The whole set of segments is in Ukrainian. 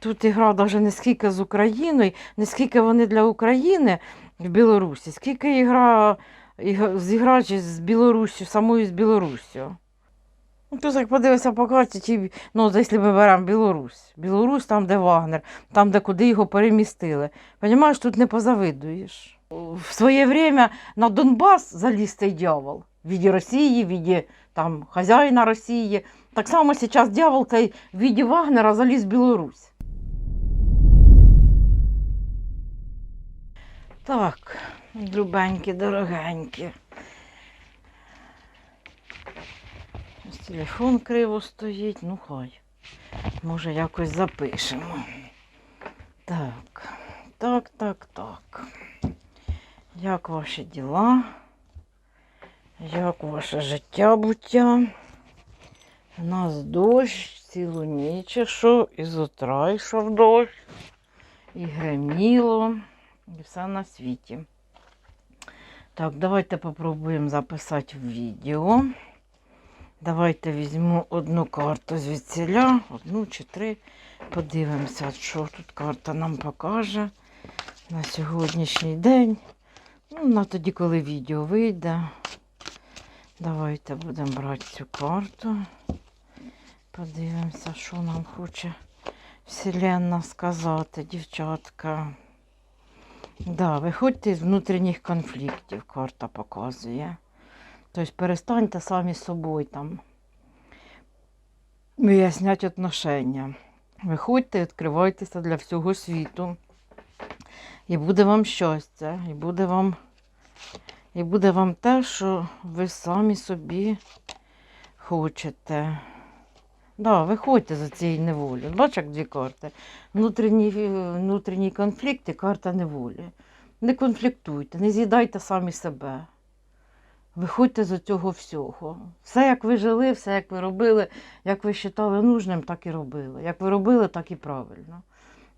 тут ігра навіть не скільки з Україною, не скільки вони для України в Білорусі, скільки ігра іг- зіграти з Білоруссю, самою з Білоруссю. Ну, тут як подивися по карті, ті, ну, якщо ми беремо Білорусь. Білорусь там, де Вагнер, там, де куди його перемістили. Понімаєш, тут не позавидуєш. В своє время на Донбас заліз цей дьявол. В віді Росії, в віді там, хазяїна Росії. Так само зараз дьявол цей в віді Вагнера заліз в Білорусь. Так, любенькі, дорогенькі. Ось Телефон криво стоїть, ну хай. Може, якось запишемо. Так, так, так, так. Як ваші діла? Як ваше життя буття? У нас дощ цілу ніч ішов, і з утра йшов дощ, і греміло, і все на світі. Так, давайте попробуємо записати відео. Давайте візьму одну карту звідсіля, одну чи три. Подивимося, що тут карта нам покаже на сьогоднішній день. Ну, на тоді, коли відео вийде. Давайте будемо брати цю карту. Подивимося, що нам хоче Вселенна сказати, дівчатка. Да, виходьте з внутрішніх конфліктів, карта показує. Тобто перестаньте самі з собою там виясняти отношення. Виходьте, відкривайтеся для всього світу. І буде вам щастя, і буде вам, і буде вам те, що ви самі собі хочете. Да, виходьте з цієї неволі. Бачиш, як дві карти. Внутрішній, е, внутрішній конфлікт і карта неволі. Не конфліктуйте, не з'їдайте самі себе. Виходьте з цього всього. Все, як ви жили, все, як ви робили, як ви вважали нужним, так і робили. Як ви робили, так і правильно.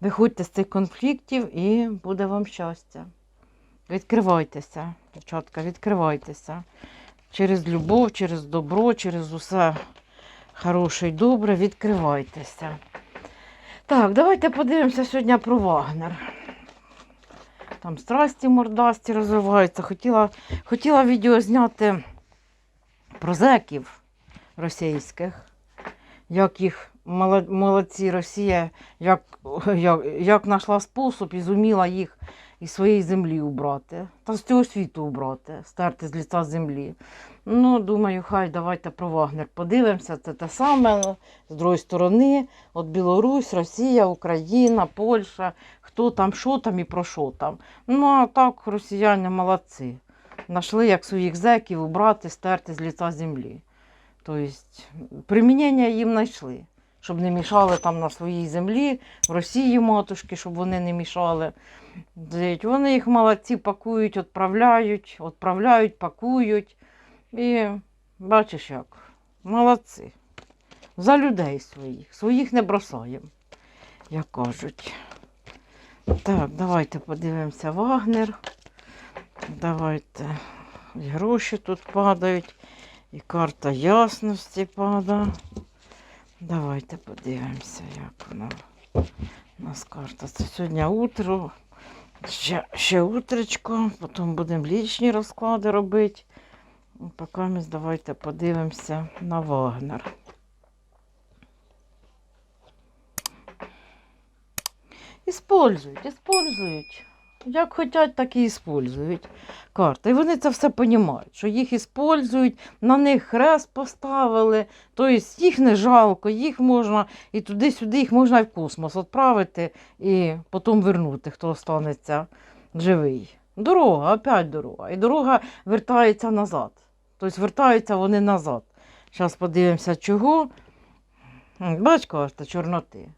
Виходьте з цих конфліктів і буде вам щастя. Відкривайтеся, дівчатка, відкривайтеся. Через любов, через добро, через усе хороше і добре, відкривайтеся. Так, давайте подивимося сьогодні про Вагнер. Там страсті мордасті розвиваються. Хотіла, хотіла відео зняти про зеків російських, як їх молодці Росія, як, як, як знайшла спосіб і зуміла їх із своєї землі убрати, та з цього світу убрати, стерти з ліця землі. Ну, думаю, хай давайте про Вагнер подивимося. Це те саме з другої сторони. От Білорусь, Росія, Україна, Польща, хто там, що там і про що там. Ну, а так росіяни молодці. Нашли як своїх зеків убрати, стерти з ліця землі. Тобто, примінення їм знайшли, щоб не мішали там на своїй землі, в Росії матушки, щоб вони не мішали. Вони їх молодці пакують, відправляють, відправляють, пакують. І бачиш як, молодці. За людей своїх. Своїх не бросаємо, як кажуть. Так, давайте подивимося Вагнер. Давайте. І гроші тут падають, і карта ясності падає. Давайте подивимося, як вона у нас карта. Це сьогодні утро. Ще, ще утречко, потім будемо лічні розклади робити. Поки давайте подивимося на Вагнер. Іспользують, іспользують. Як хочуть, так і іспользують карти. І вони це все розуміють, що їх іспользують, на них хрест поставили, тобто їх не жалко, їх можна і туди-сюди, їх можна і в космос відправити і потім вернути, хто останеться живий. Дорога, опять дорога. І дорога вертається назад. Тобто вертаються вони назад. Зараз подивимося, чого. Бач, карта чорноти.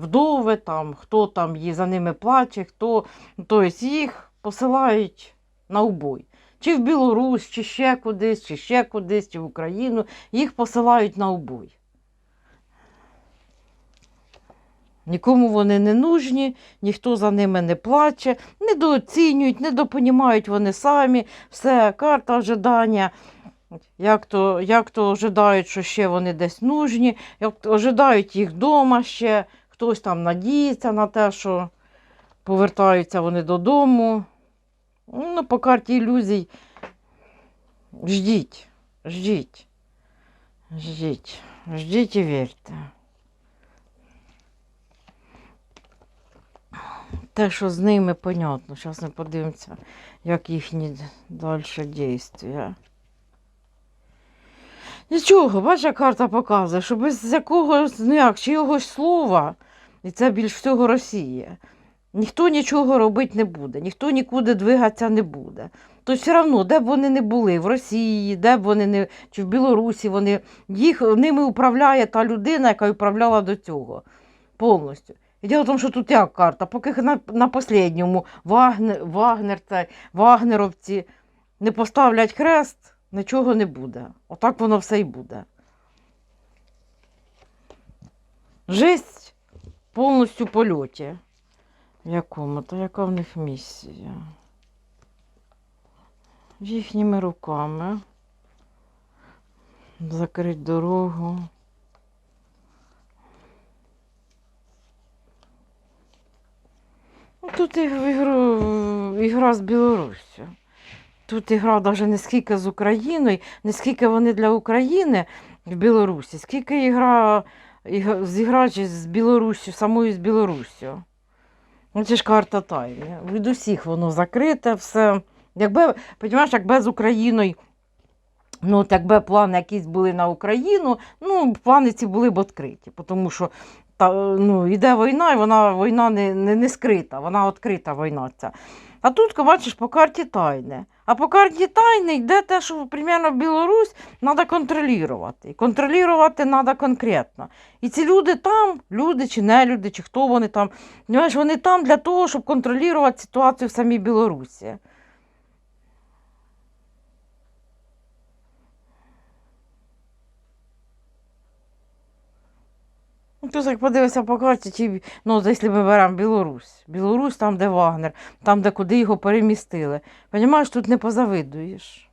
Вдови там, хто там є, за ними плаче, хто. Тобто їх посилають на убой. Чи в Білорусь, чи ще кудись, чи ще кудись, чи в Україну. Їх посилають на убой. Нікому вони не нужні, ніхто за ними не плаче, недооцінюють, недопонімають вони самі. Все, карта ожидання. Як то, як то ожидають, що ще вони десь нужні, як то ожидають їх вдома ще, хтось там надіється на те, що повертаються вони додому. Ну, по карті ілюзій. Ждіть, ждіть. Ждіть, ждіть і вірте. Те, що з ними, понятно. Зараз ми подивимося, як їхні далі дійства. Нічого, бачиш, карта показує, що без якогось ну як, чогось слова, і це більш всього Росія, ніхто нічого робити не буде, ніхто нікуди двигатися не буде. Тобто все одно, де б вони не були, в Росії, де б вони не, чи в Білорусі, вони, їх, ними управляє та людина, яка управляла до цього повністю. І діло в тому, що тут як карта, поки на, на останньому Вагнер, Вагнер, це, Вагнеровці не поставлять хрест, нічого не буде. Отак воно все і буде. Жесть повністю польоті. В якому? То яка в них місія? Їхніми руками. Закрить дорогу. Ну, Тут ігру, ігра з Білоруссю. Тут ігра навіть не скільки з Україною, не скільки вони для України в Білорусі, скільки ігра іг- зіграти з Білоруссю, самою з Білоруссю. Ну, Це ж карта тайни. Від усіх воно закрите, все. Якби, розумієш, якби з Україною, ну, якби плани якісь були на Україну, ну, плани ці були б відкриті, тому що та, ну, йде війна, і вона війна не, не, не скрита, вона відкрита війна ця. А тут, бачиш, по карті тайне. А по карті тайни йде те, що примерно Білорусь треба контролювати. Контролювати треба конкретно. І ці люди там, люди чи не люди, чи хто вони там, вони там для того, щоб контролювати ситуацію в самій Білорусі. Тут як подивився по карті, чи, ну, якщо ми беремо Білорусь. Білорусь там, де Вагнер, там, де куди його перемістили. Понімаєш, тут не позавидуєш.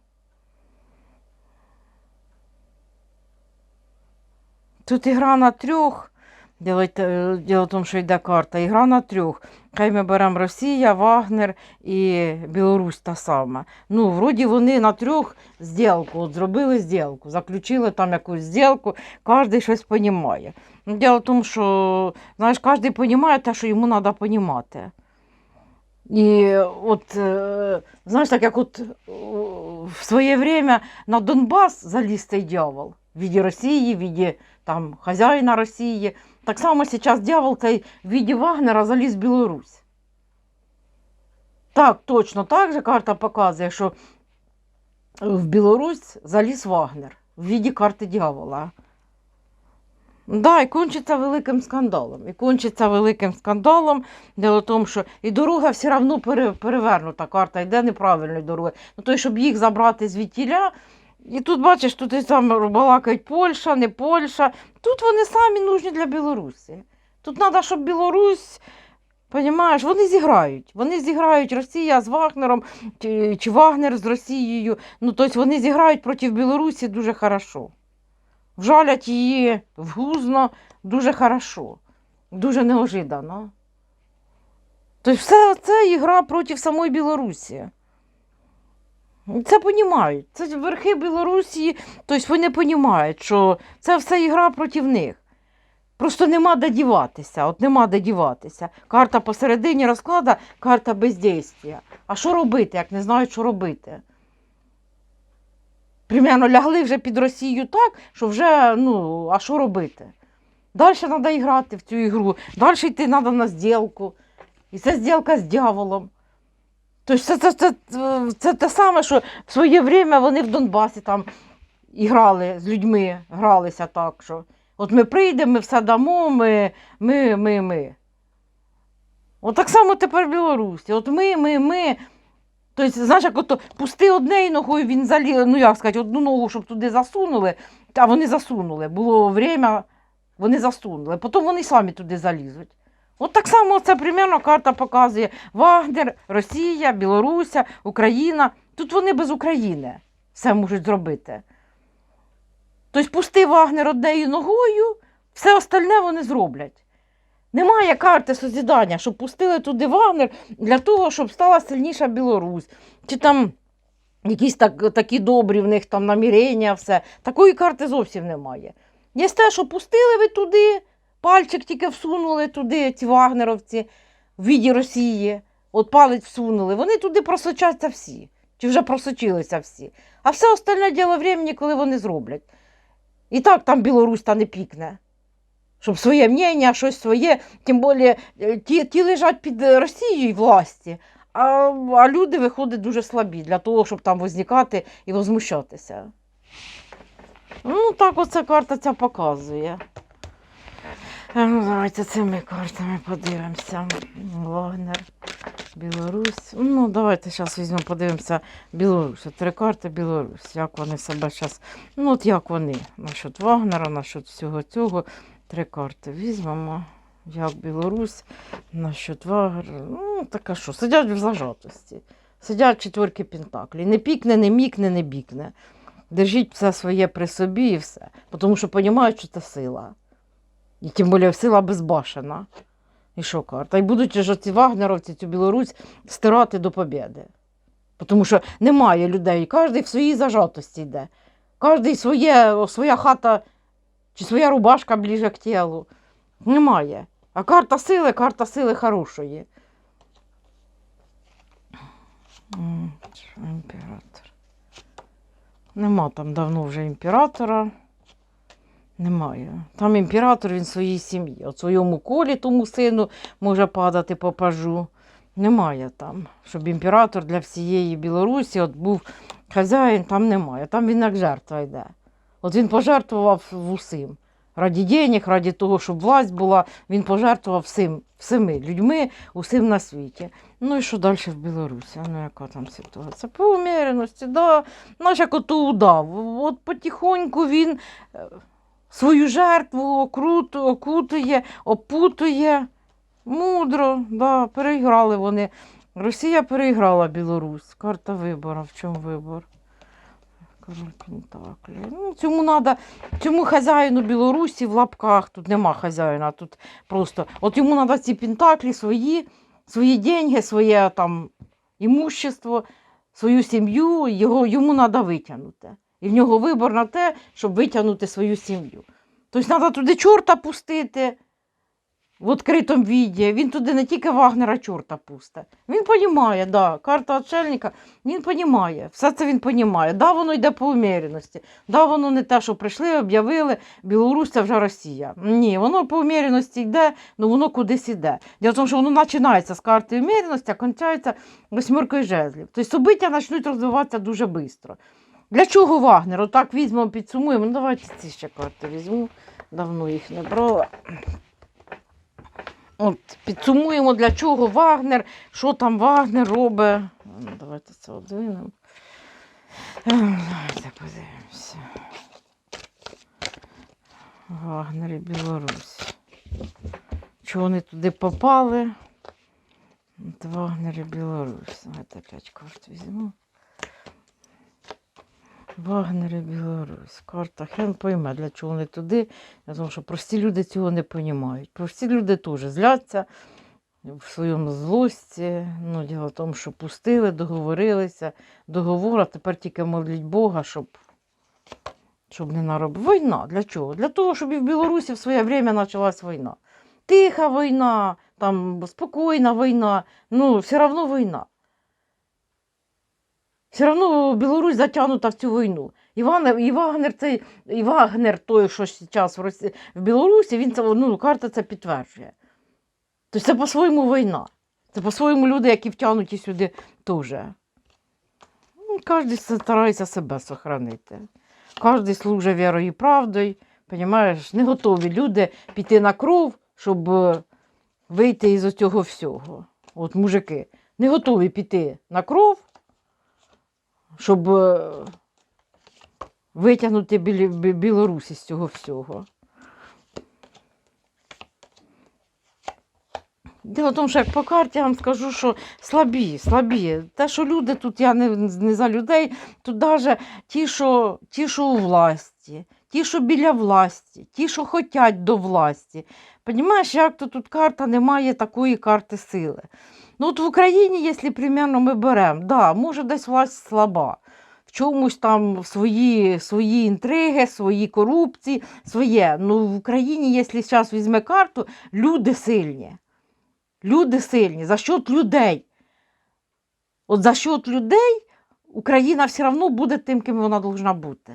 Тут ігра на трьох. Діло, діло в тому, що йде карта. Ігра на трьох. Хай ми беремо Росія, Вагнер і Білорусь та сама. Ну, вроді вони на трьох зділку, от зробили зділку, заключили там якусь зділку, кожен щось розуміє. Ну, Діло в тому, що знаєш, кожен розуміє те, що йому треба розуміти. І от, е, знаєш, так як от е, в своє время на Донбас заліз цей дьявол в віді Росії, в віді там, хазяїна Росії. Так само зараз дьявол цей в віді Вагнера заліз в Білорусь. Так, точно так же карта показує, що в Білорусь заліз Вагнер в віді карти дьявола. Да, і кончиться великим скандалом. І кончиться великим скандалом. Дело в тому, що і дорога все одно перевернута карта, йде неправильною дорогою. Ну, то, щоб їх забрати звідтіля, і тут, бачиш, тут і там балакають Польща, не Польща. Тут вони самі нужні для Білорусі. Тут треба, щоб Білорусь, понімаєш, вони зіграють. Вони зіграють Росія з Вагнером, чи, чи Вагнер з Росією. Ну, тобто вони зіграють проти Білорусі дуже хорошо. Вжалять її в гузно дуже хорошо, дуже неожиданно. Тобто все це ігра проти самої Білорусі. Це розуміють. Це верхи Білорусі, тобто вони розуміють, що це все ігра проти них. Просто нема де діватися. От нема де діватися. Карта посередині розклада, карта бездействия. А що робити, як не знають, що робити? Примерно лягли вже під Росію так, що вже, ну, а що робити? Далі треба грати в цю ігру, далі йти треба на зділку. І це зділка з дьяволом. Тобто це, це, це, це, це те саме, що в своє время вони в Донбасі там грали з людьми, гралися так, що от ми прийдемо, ми все дамо, ми, ми, ми, ми. От так само тепер в Білорусі. От ми, ми, ми. Тобто, знаєш, як ото пусти однією ногою, він заліз, ну як сказати, одну ногу, щоб туди засунули, а вони засунули. Було время, вони засунули. Потім вони самі туди залізуть. От так само це примерно карта показує Вагнер, Росія, Білоруся, Україна. Тут вони без України все можуть зробити. Тобто пусти Вагнер однією ногою, все остальне вони зроблять. Немає карти созідання, щоб пустили туди Вагнер для того, щоб стала сильніша Білорусь. Чи там якісь так, такі добрі в них там намірення, все. Такої карти зовсім немає. Є те, що пустили ви туди, пальчик тільки всунули туди, ці вагнеровці в віді Росії, от палець всунули, вони туди просочаться всі. Чи вже просочилися всі. А все остальне діло времени, коли вони зроблять. І так там Білорусь та не пікне. Щоб своє мнення, щось своє, тим більше ті, ті лежать під Росією власті, а, а люди виходять дуже слабі для того, щоб там возникати і возмущатися. Ну, так оця карта ця показує. Е, Ну, давайте цими картами подивимося. Вагнер, Білорусь. Ну, давайте зараз візьмемо, подивимося Білорусь. Три карти Білорусь. Як вони себе зараз. Ну, от як вони. Насчет Вагнера, насчет всього цього. Три карти візьмемо. Як Білорусь, насчет Вагнера. Ну, таке що, сидять в зажатості. Сидять четверки пентаклі. Не пікне, не мікне, не бікне. Держіть все своє при собі і все. Тому що розуміють, що це сила. І тим більше сила безбашена. І що карта? І будуть ж ці вагнеровці, цю Білорусь стирати до побєди. Тому що немає людей, кожен в своїй зажатості йде. Кожен своє, своя хата чи своя рубашка ближе к тілу. Немає. А карта сили, карта сили хорошої. Імператор. Нема там давно вже імператора. Немає. Там імператор він своїй сім'ї. От своєму колі тому сину може падати по пажу. Немає там. Щоб імператор для всієї Білорусі от був хазяїн, там немає. Там він як жертва йде. От він пожертвував усім. Раді денег, раді того, щоб власть була, він пожертвував всім, всіми людьми, усім на світі. Ну і що далі в Білорусі? Ну, яка там ситуація? По уміреності, да. Наш як ото удав. От потихоньку він е, свою жертву окруту, окутує, опутує. Мудро, да, переіграли вони. Росія переіграла Білорусь. Карта вибору. В чому вибор? Ну, цьому надо, цьому хазяїну Білорусі в лапках, тут нема хазяїна, тут просто. От йому треба ці пентаклі свої, свої деньги, своє там імущество, свою сім'ю, його, йому треба витягнути. І в нього вибор на те, щоб витягнути свою сім'ю. Тобто треба туди чорта пустити в відкритому віді. Він туди не тільки Вагнера чорта пусте. Він розуміє, да, карта отшельника, він розуміє, все це він розуміє. Да, воно йде по уміряності. Да, воно не те, що прийшли, об'явили, Білорусь це вже Росія. Ні, воно по уміряності йде, але воно кудись йде. Діло в що воно починається з карти уміряності, а кінчається восьміркою жезлів. Тобто собиття почнуть розвиватися дуже швидко. Для чого Вагнер? Отак візьмемо, підсумуємо. Ну, давайте ці ще карти візьму. Давно їх не брала. От, підсумуємо, для чого Вагнер, що там Вагнер робить. Ну, давайте це одвинемо. Е, Давайте подивимося. Вагнер і Білорусь. Чого вони туди попали? От Вагнер і Білорусь. Давайте п'ять карт візьму. Вагнер і Білорусь. Карта хрен пойме, для чого вони туди. Я думаю, що прості люди цього не розуміють. Прості люди теж зляться в своєму злості. Ну, діло в тому, що пустили, договорилися. Договор, а тепер тільки моліть Бога, щоб, щоб не наробив. Війна. Для чого? Для того, щоб і в Білорусі в своє время почалась війна. Тиха війна, там спокійна війна, ну, все одно війна. Все одно Білорусь затягнута в цю війну. І і Вагнер, цей, і Вагнер той, що зараз в, Росі... в Білорусі, він це, ну, карта це підтверджує. Тобто це по-своєму війна. Це по-своєму люди, які втягнуті сюди теж. Ну, Кожен старається себе сохранити. Кожен служить вірою і правдою. Понімаєш, не готові люди піти на кров, щоб е, вийти із цього всього. От мужики не готові піти на кров, щоб е, витягнути Білі- Бі- Білорусь із цього всього. Діло в тому, що як по карті я вам скажу, що слабі, слабі. Те, що люди тут, я не, не за людей, тут навіть ті, що, ті, що у власті, ті, що біля власті, ті, що хочуть до власті. Понімаєш, як то тут карта немає такої карти сили. Ну, от в Україні, якщо примерно ми беремо, да, може десь власть слаба. В чомусь там свої, свої інтриги, свої корупції, своє. Ну, в Україні, якщо зараз візьме карту, люди сильні. Люди сильні. За счет людей. От за счет людей Україна все одно буде тим, ким вона повинна бути.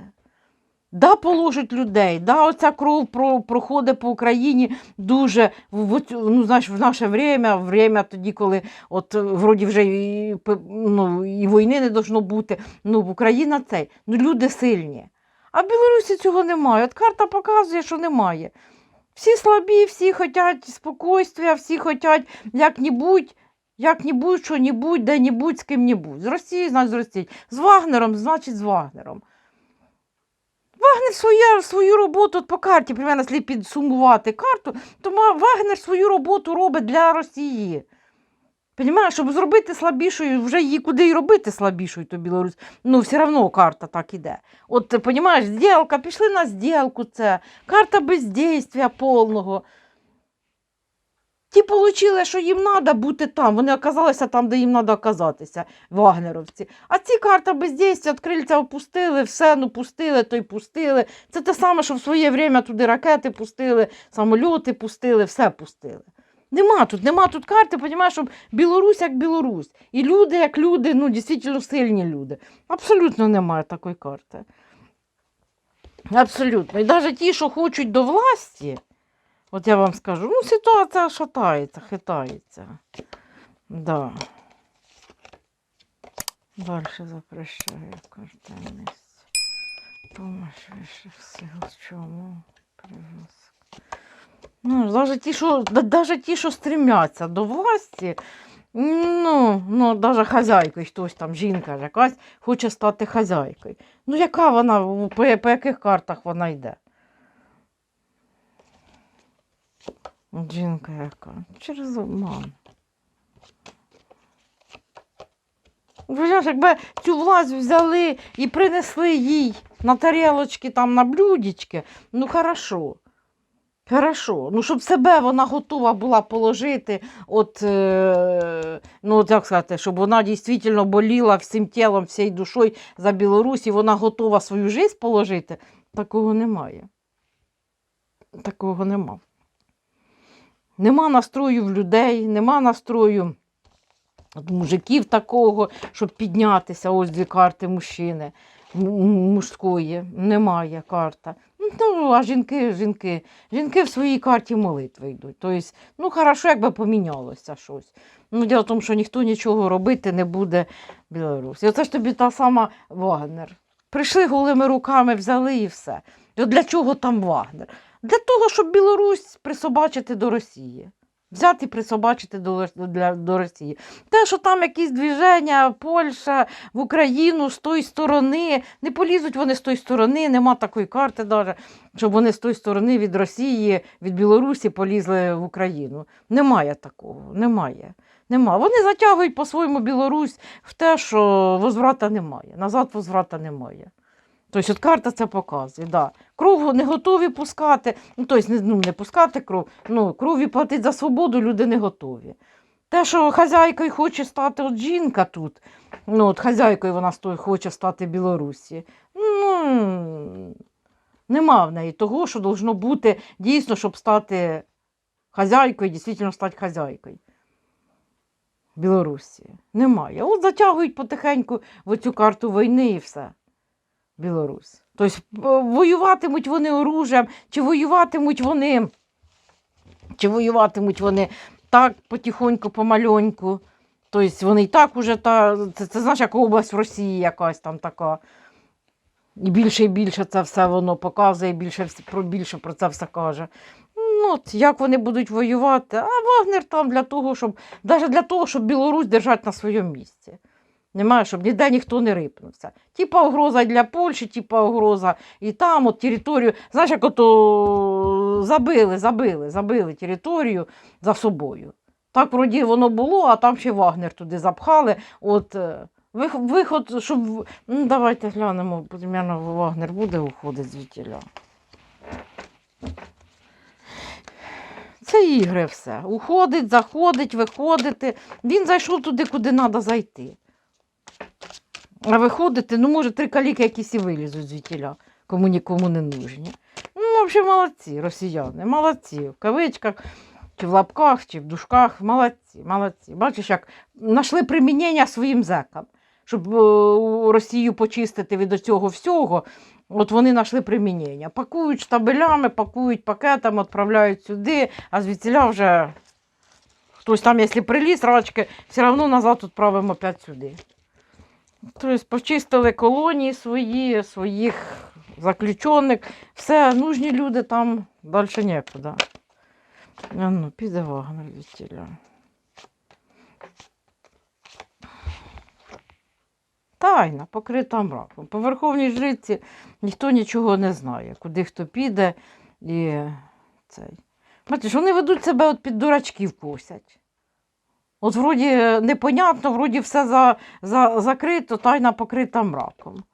Да, положить людей, да, оця кров про, проходить по Україні дуже в, ну, знаєш, в наше время, время тоді, коли от, е, вроді вже і, ну, і війни не должно бути. Ну, Україна цей. Ну, люди сильні. А в Білорусі цього немає. От карта показує, що немає. Всі слабі, всі хочуть спокійствия, всі хочуть як-небудь, як-небудь, що-небудь, де-небудь, з ким-небудь. З Росії, значить, з Росії. З Вагнером, значить, з Вагнером. Вагнер свою, свою роботу от по карті, примерно, слід підсумувати карту, то Вагнер свою роботу робить для Росії. Понимаєш, щоб зробити слабішою, вже її куди й робити слабішою, то Білорусь. Ну, все одно карта так іде. От, понімаєш, зділка, пішли на зділку це, карта бездействия повного. Ті отримали, що їм треба бути там. Вони оказалися там, де їм треба оказатися, вагнеровці. А ці карта бездействия, крильця опустили, все, ну пустили, то й пустили. Це те саме, що в своє время туди ракети пустили, самольоти пустили, все пустили. Нема тут, нема тут карти, понімаєш, щоб Білорусь як Білорусь. І люди як люди, ну, дійсно сильні люди. Абсолютно немає такої карти. Абсолютно. І навіть ті, що хочуть до власті, от я вам скажу, ну, ситуація шатається, хитається. Да. Далі запрещаю картинність. Помощь вищих сил. Чому? Прив'язка. Ну, навіть ті, що, даже ті, що стремляться до власті, ну, ну, навіть хазяйкою, хтось там, жінка якась, хоче стати хазяйкою. Ну, яка вона, по, по яких картах вона йде? Жінка яка? Через обман. Якби цю власть взяли і принесли їй на тарілочки, там, на блюдечки, ну хорошо. Хорошо. Ну, щоб себе вона готова була положити, от, е, ну, от як сказати, щоб вона дійсно боліла всім тілом, всією душою за Білорусь, і вона готова свою життя положити, такого немає. Такого нема. Нема настрою в людей, нема настрою мужиків такого, щоб піднятися. Ось дві карти мужчини мужської. Немає карта. Ну, а жінки, жінки, жінки в своїй карті молитви йдуть. Тобто, ну, хорошо, якби помінялося щось. Ну, діло в тому, що ніхто нічого робити не буде Білорусі. Оце ж тобі та сама Вагнер. Прийшли голими руками, взяли і все. От для чого там Вагнер? Для того, щоб Білорусь присобачити до Росії. Взяти і присобачити до, для, до Росії. Те, що там якісь движення, Польща в Україну з тої сторони, не полізуть вони з тої сторони, нема такої карти, даже, щоб вони з тої сторони від Росії, від Білорусі полізли в Україну. Немає такого, немає. Нема. Вони затягують по-своєму Білорусь в те, що возврата немає. Назад возврата немає. Тобто, от карта це показує. Да. Кров не готові пускати, ну, тобто, ну, не пускати кров, ну, крові платить за свободу, люди не готові. Те, що хазяйкою хоче стати от жінка тут, ну, от хазяйкою вона сто- хоче стати в Білорусі. Ну, нема в неї того, що должно бути дійсно, щоб стати хазяйкою, дійсно стати хазяйкою. Білорусі. Немає. От затягують потихеньку в цю карту війни і все. Білорусь. Тобто воюватимуть вони оружієм, чи воюватимуть вони, чи воюватимуть вони так потихоньку, помальоньку. Тобто вони і так уже та, це, це знаєш, як область в Росії якась там така. І більше і більше це все воно показує, більше, про, більше про це все каже. Ну, от, як вони будуть воювати? А Вагнер там для того, щоб навіть для того, щоб Білорусь держати на своєму місці. Немає, щоб ніде ніхто не рипнувся. Типа угроза для Польщі, типа угроза і там, от територію. Знаєш, як ото забили, забили, забили територію за собою. Так вроді воно було, а там ще Вагнер туди запхали. От е, виход, щоб. Ну, давайте глянемо, примерно Вагнер буде уходити звідтіля. Це ігри все. Уходить, заходить, виходити. Він зайшов туди, куди треба зайти. А виходити, ну, може, три каліки якісь і вилізуть звідтіля, кому нікому не нужні. Ну, взагалі, молодці, росіяни, молодці. В кавичках, чи в лапках, чи в дужках, молодці, молодці. Бачиш, як знайшли примінення своїм зекам, щоб е, Росію почистити від цього всього. От вони знайшли примінення. Пакують штабелями, пакують пакетами, відправляють сюди, а звідсіля вже хтось там, якщо приліз, рачки, все одно назад відправимо опять сюди. Тобто почистили колонії свої, своїх заключених. Все, нужні люди там далі нікуди. А ну, піде Вагнер відтіля. Тайна, покрита мраком. По Верховній Жриці ніхто нічого не знає, куди хто піде і цей. Бачиш, вони ведуть себе от під дурачків косять. От вроді непонятно, вроді все за, за, закрито, тайна покрита мраком.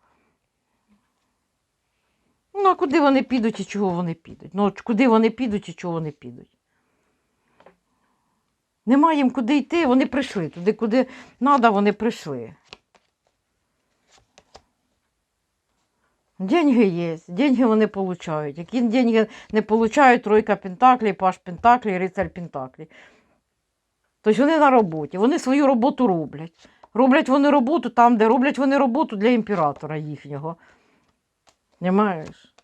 Ну, а куди вони підуть і чого вони підуть? Ну, куди вони підуть і чого вони підуть? Нема їм куди йти, вони прийшли. Туди, куди треба, вони прийшли. Деньги є, деньги вони получають. Які деньги не получають тройка Пентаклі, Паш Пентаклі, Рицарь Пентаклі. Тобто вони на роботі, вони свою роботу роблять. Роблять вони роботу там, де роблять вони роботу для імператора їхнього. Понимаєш?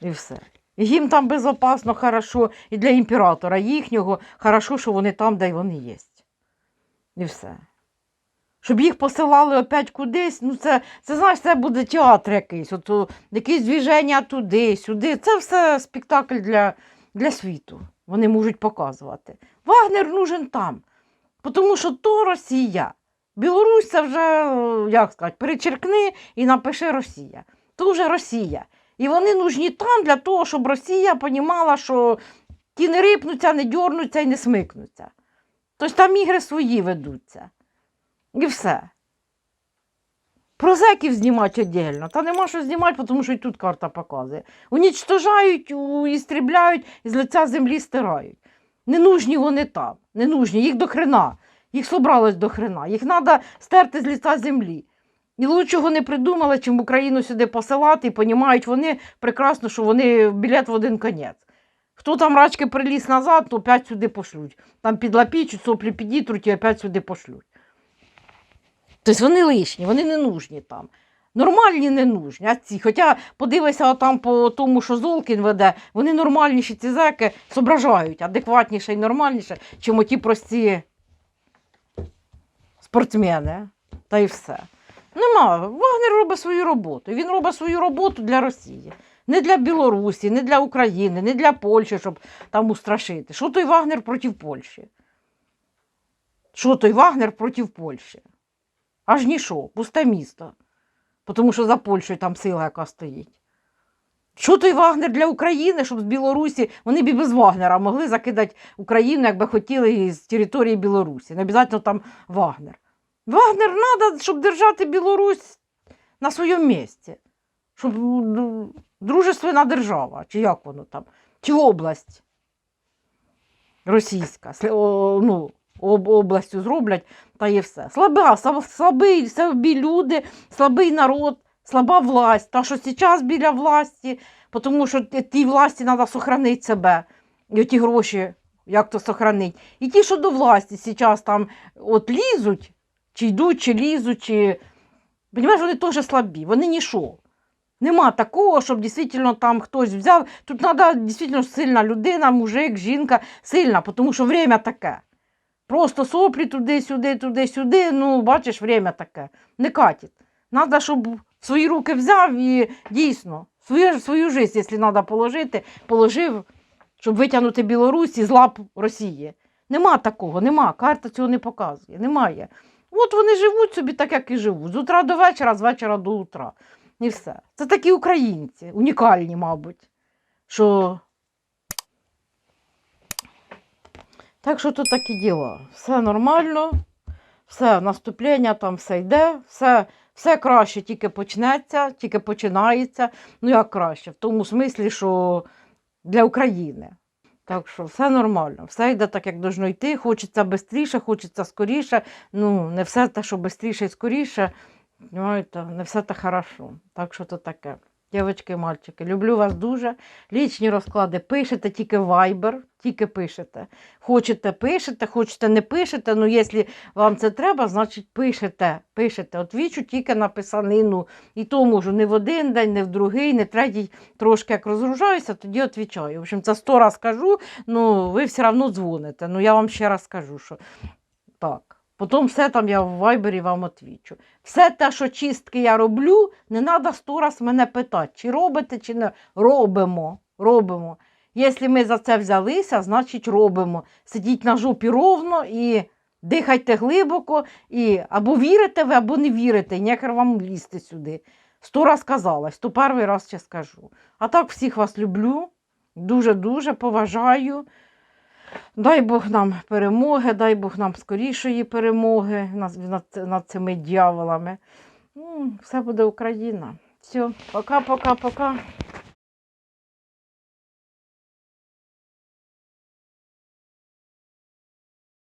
І все. І їм там безопасно, хорошо, і для імператора їхнього хорошо, що вони там, де вони є. І все. Щоб їх посилали опять кудись, ну це, це знаєш, це буде театр якийсь, от, якісь движення туди, сюди. Це все спектакль для, для світу. Вони можуть показувати. Вагнер нужен там, тому що то Росія. Білорусь це вже, як сказати, перечеркни і напиши Росія. То вже Росія. І вони нужні там для того, щоб Росія понімала, що ті не рипнуться, не дьорнуться і не смикнуться. Тобто там ігри свої ведуться. І все. Про зеків знімати віддільно. Та нема що знімати, тому що і тут карта показує. Унічтожають, істрібляють з лиця землі стирають. Не нужні вони там, не нужні, їх до хрена. Їх собралось до хрена. Їх треба стерти з лиця землі. І лучшого не придумали, чим Україну сюди посилати, і понімають вони прекрасно, що вони білет в один конець. Хто там рачки приліз назад, то опять сюди пошлють. Там підлапічуть, соплі підітруть і опять сюди пошлють. Тобто вони лишні, вони не нужні там. Нормальні не нужні, а ці. Хоча подивися там по тому, що Золкін веде, вони нормальніші ці зеки зображають адекватніше і нормальніше, чим оті прості спортсмени. Та й все. Нема. Вагнер робить свою роботу. Він робить свою роботу для Росії. Не для Білорусі, не для України, не для Польщі, щоб там устрашити. Що той Вагнер проти Польщі? Що той Вагнер проти Польщі? Аж нішо, пусте місто. Тому що за Польщею там сила, яка стоїть. Що той Вагнер для України, щоб з Білорусі, вони б і без Вагнера могли закидати Україну, якби хотіли із території Білорусі. Не обов'язково там Вагнер. Вагнер треба, щоб держати Білорусь на своєму місці. Щоб ну, дружественна держава, чи як воно там, чи область російська, ну, областю зроблять, та є все. Слаба, слаб- слабий, слабі люди, слабий народ, слаба власть. Та що зараз біля власті, тому що тій власті треба сохранити себе. І ті гроші, як то сохранить. І ті, що до власті зараз там от лізуть, чи йдуть, чи лізуть, чи. Понімаєш, вони теж слабі, вони нічого. Нема такого, щоб дійсно там хтось взяв. Тут треба дійсно сильна людина, мужик, жінка, сильна, тому що время таке. Просто соплі туди-сюди, туди-сюди. Ну, бачиш, время таке. Не катить. Треба, щоб свої руки взяв і дійсно свою, свою життя, якщо треба положити, положив, щоб витягнути Білорусь із лап Росії. Нема такого, нема. Карта цього не показує. Немає. От вони живуть собі так, як і живуть. З утра до вечора, з вечора до утра. І все. Це такі українці, унікальні, мабуть. Що... Так що тут такі діла. Все нормально, все наступлення там все йде, все Все краще тільки почнеться, тільки починається. Ну як краще, в тому смислі, що для України. Так що все нормально, все йде так, як должно йти. Хочеться швидше, хочеться скоріше. Ну, не все те, що швидше і скоріше, не все те хорошо. Так що то таке. Дівчатки, мальчики, люблю вас дуже. Лічні розклади пишете тільки в Viber, тільки пишете. Хочете, пишете, хочете, не пишете. Ну, якщо вам це треба, значить пишете. Пишете. От вічу тільки на писанину. І то можу не в один день, не в другий, не в третій. Трошки як розгружаюся, тоді відповідаю. В общем, це сто раз кажу, ну ви все одно дзвоните. Ну я вам ще раз скажу, що так. Потім все там я в вайбері вам відвічу. Все те, що чистки я роблю, не треба сто раз мене питати, чи робите, чи не робимо. робимо. Якщо ми за це взялися, значить робимо. Сидіть на жопі ровно і дихайте глибоко, і або вірите ви, або не вірите, нехер вам лізти сюди. Сто раз казалась, то перший раз ще скажу. А так всіх вас люблю, дуже-дуже поважаю. Дай Бог нам перемоги, дай Бог нам скорішої перемоги над, над, цими дьяволами. Все буде Україна. Все, пока-пока-пока.